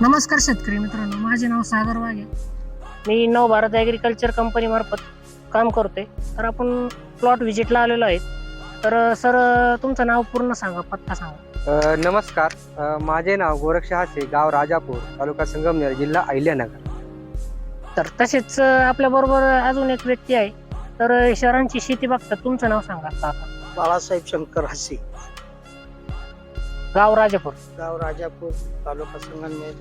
नमस्कार शेतकरी मित्रांनो माझे नाव सागर वाघे. मी नव भारत ॲग्रिकल्चर कंपनी मार्फत काम करतोय. तर आपण प्लॉट व्हिजिटला आलेलो आहे तर सर तुमचं नाव पूर्ण सांगा पत्ता सांगा. अ, नमस्कार. अ, माझे नाव गोरक्ष हासे गाव राजापूर तालुका संगमनेर जिल्हा अहिल्यानगर. तर तसेच आपल्या बरोबर अजून एक व्यक्ती आहे. तर शहरांची शेती बघतात तुमचं नाव सांगा बाळासाहेब शंकर हसी. गाव राजापूर. गाव राजापूर तालुका संगमनेर.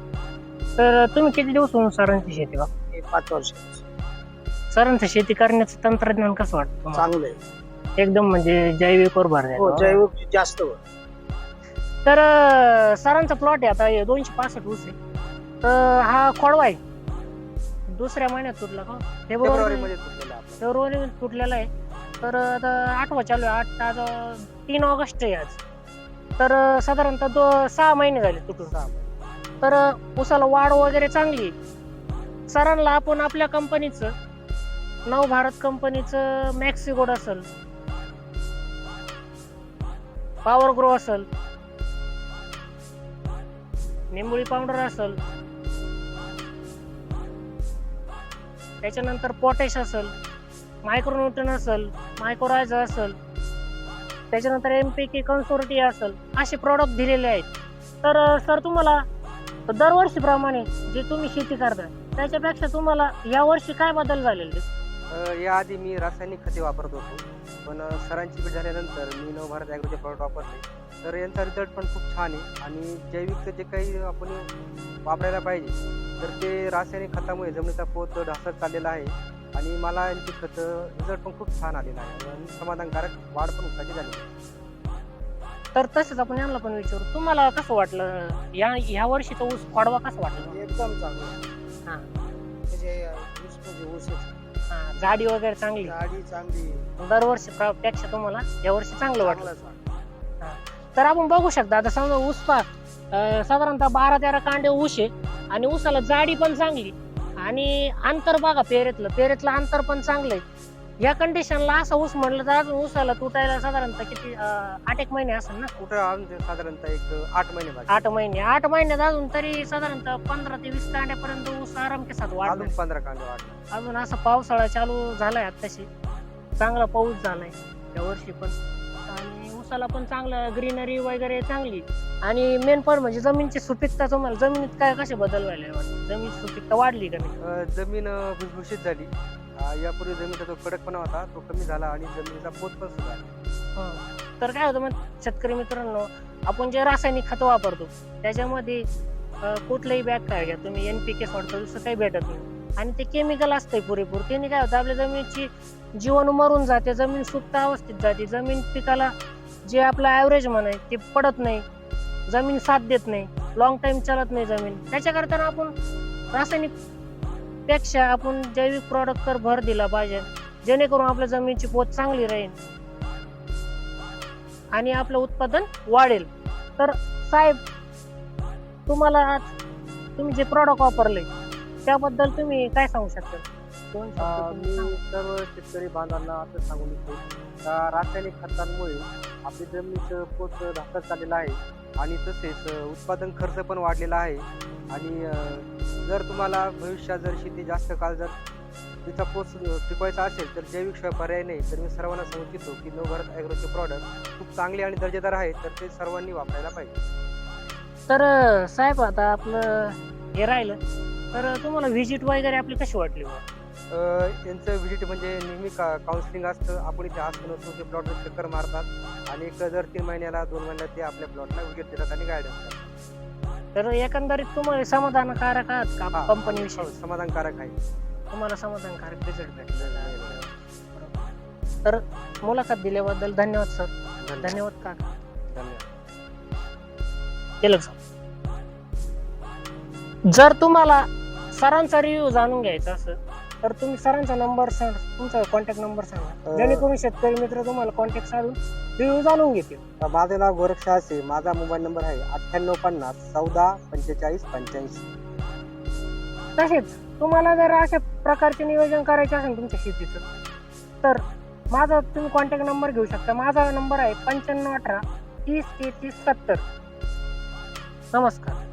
तर तुम्ही किती दिवस होऊन सरांची शेती बघ? हे पाच वर्ष. सरांचं शेती करण्याचं तंत्रज्ञान कसं वाटतं तुम्हाला? चांगलं आहे. एकदम म्हणजे जैविक वर भर हो. जैविक जास्त वर. तर अं, सरांचा प्लॉट आहे आता हे दोनशे पासष्ट ऊस आहे. तर हा खोडवा आहे. दुसऱ्या महिन्यात तुटला का फेब्रुवारी फेब्रुवारी तुटलेलं आपलं. फेब्रुवारी तुटलेला आहे. तर आता आठवा चालू आहे. आठ आज अं, तीन ऑगस्ट आहे आज. तर साधारणतः दो सहा महिने झाले तुटून सहा. तर उसाला वाढ वगैरे चांगली सरांना आपण आपल्या कंपनीचं नव भारत कंपनीचं मॅक्सिगोड असेल पॉवर ग्रो असेल निंबोळी पावडर असेल त्याच्यानंतर पोटॅश असेल मायक्रोन्यूटन असेल मायक्रोरायझ असेल त्याच्यानंतर एम पी के कन्सोर्टी असेल असे प्रॉडक्ट दिलेले आहेत. तर सर तुम्हाला दरवर्षीप्रमाणे जे तुम्ही शेती करताय त्याच्यापेक्षा तुम्हाला या वर्षी काय बदल झालेले याआधी मी रासायनिक खते वापरत होतो पण सरांची भेट झाल्यानंतर मी नवभारत ॲग्रोचे प्रॉडक्ट वापरले. तर यांचा रिझल्ट पण खूप छान आहे आणि जैविकचं जे काही आपण वापरायला पाहिजे. तर ते रासायनिक खतामुळे जमिनीचा पोत ढासत चाललेला आहे. आणि मला यांची खतं रिझल्ट पण खूप छान आलेला आहे. आणि समाधानकारक वाढ पण उसाची झाली. तर तसंच आपण यांना पण विचारू. तुम्हाला कसं वाटलं? या ह्या वर्षीचा ऊस पाडवा कसं वाटलं एकदम चांगलं हा. म्हणजे ऊस म्हणजे ऊसच हा, जाडी वगैरे चांगली? गाडी चांगली दरवर्षी प्र- पेक्षा तुम्हाला या वर्षी चांगलं वाटलं. चांगलंच. तर आपण बघू शकता आता समजा ऊस पा अं, साधारणतः बारा तेरा कांडे ऊस आहे आणि ऊसाला जाडी पण चांगली आणि अंतर बघा पेरेतलं. पेरेतलं अंतर पण चांगलं आहे या कंडिशनला असा ऊस म्हणलं तर अजून ऊसाला तुटायला साधारणतः किती आठ एक महिने असेल ना? कुठं अजून साधारणतः एक आठ महिने बाकी. आठ महिने. आठ महिन्यात अजून तरी साधारणतः पंधरा ते वीस कांड्यापर्यंत ऊस आराम के साथ वाढ अजून पंधरा कांदे वाढले अजून असा पावसाळा चालू झालाय आत्ताशी. चांगला पाऊस झालाय या वर्षी पण. आणि ऊसाला पण चांगलं ग्रीनरी वगैरे चांगली. आणि मेन पण म्हणजे जमीनची सुपीकता तुम्हाला जमिनीत काय कसे बदल व्हायला वाटतं जमीन सुपीकता वाढली का नाही? अ, जमीन अ, भुसभुशीत झाली. अ, यापूर्वी जमिनीचा जो कडकपणा होता तो कमी झाला आणि जमिनीचा पोत पण सुधारला. हं. तर काय होतं मग शेतकरी मित्रांनो आपण जे रासायनिक खतं वापरतो त्याच्यामध्ये अं, कुठलंही बॅग काय घ्या तुम्ही एन पी के सोडता दुसरं काही भेटत नाही. आणि ते केमिकल असतंय पुरेपूर. त्याने काय होतं आपल्या जमिनीची जीवाणू मरून जाते जमीन सुप्त अवस्थेत जाते जमीन पिकाला जे आपलं ॲव्हरेज म्हणाय ते पडत नाही. जमीन साथ देत नाही. लॉंग टाइम चालत नाही जमीन. त्याच्याकरता आपण रासायनिकपेक्षा आपण जैविक प्रॉडक्टवर भर दिला पाहिजे. जेणेकरून आपल्या जमिनीची पोत चांगली राहील. आणि आपलं उत्पादन वाढेल. तर साहेब तुम्हाला आज तुम्ही जे प्रॉडक्ट वापरले त्याबद्दल तुम्ही काय सांगू शकता? दोन शब्द मी. सर्व शेतकरी बांधवांना असं सांगू इच्छितो. का रासायनिक खतांमुळे आपली जमिनीचं पोत ढासत चाललेलं आहे. आणि तसेच उत्पादन खर्च पण वाढलेला आहे. आणि जर तुम्हाला भविष्यात जर शेती जास्त काळ जर तिचा पोच टिकवायचा असेल तर जैविक शिवाय पर्याय नाही. तर मी सर्वांना सांगू इच्छितो की नवभारत ॲग्रोचे प्रॉडक्ट खूप चांगले आणि दर्जेदार आहेत तर ते सर्वांनी वापरायला पाहिजे. तर साहेब आता आपलं हे राहिलं. तर तुम्हाला व्हिजिट वगैरे आपली कशी वाटली? बुवा? अ, यांचं व्हिजिट म्हणजे नेहमी का काउन्सिलिंग असतं. आपण इथे असतो नसतो ते प्लॉटवर चक्कर मारतात. आणि एक दर तीन महिन्याला दोन महिन्याला ते आपल्या प्लॉटला व्हिजिट देतात आणि गायडन्स करतात तर एकंदरीत तुम्हाला समाधानकारक आहात का? हा, कंपनी हो, समाधानकारक आहे. तुम्हाला समाधानकारक रिझल्ट भेटलेला आहे तर मुलाखत दिल्याबद्दल धन्यवाद सर. धन्यवाद. काका धन्यवाद. केलं का? जर तुम्हाला सरांचा रिव्ह्यू जाणून घ्यायचा असेल तर तुम्ही सरांचा नंबर सांग तुमचा कॉन्टॅक्ट नंबर सांगा. जेणेकरून शेतकरी मित्र तुम्हाला कॉन्टॅक्ट साधून रिव्ह्यू जाणून घेतील. माझं नाव गोरक्ष असे माझा मोबाईल नंबर आहे अठ्ठ्याण्णव पन्नास चौदा पंचेचाळीस पंच्याऐंशी. तसेच तुम्हाला जर अशा प्रकारचे नियोजन करायचे असेल तुमच्या शेतीचं तर माझा तुम्ही कॉन्टॅक्ट नंबर घेऊ शकता. माझा नंबर आहे पंच्याण्णव अठरा तीस तेहतीस सत्तर. नमस्कार.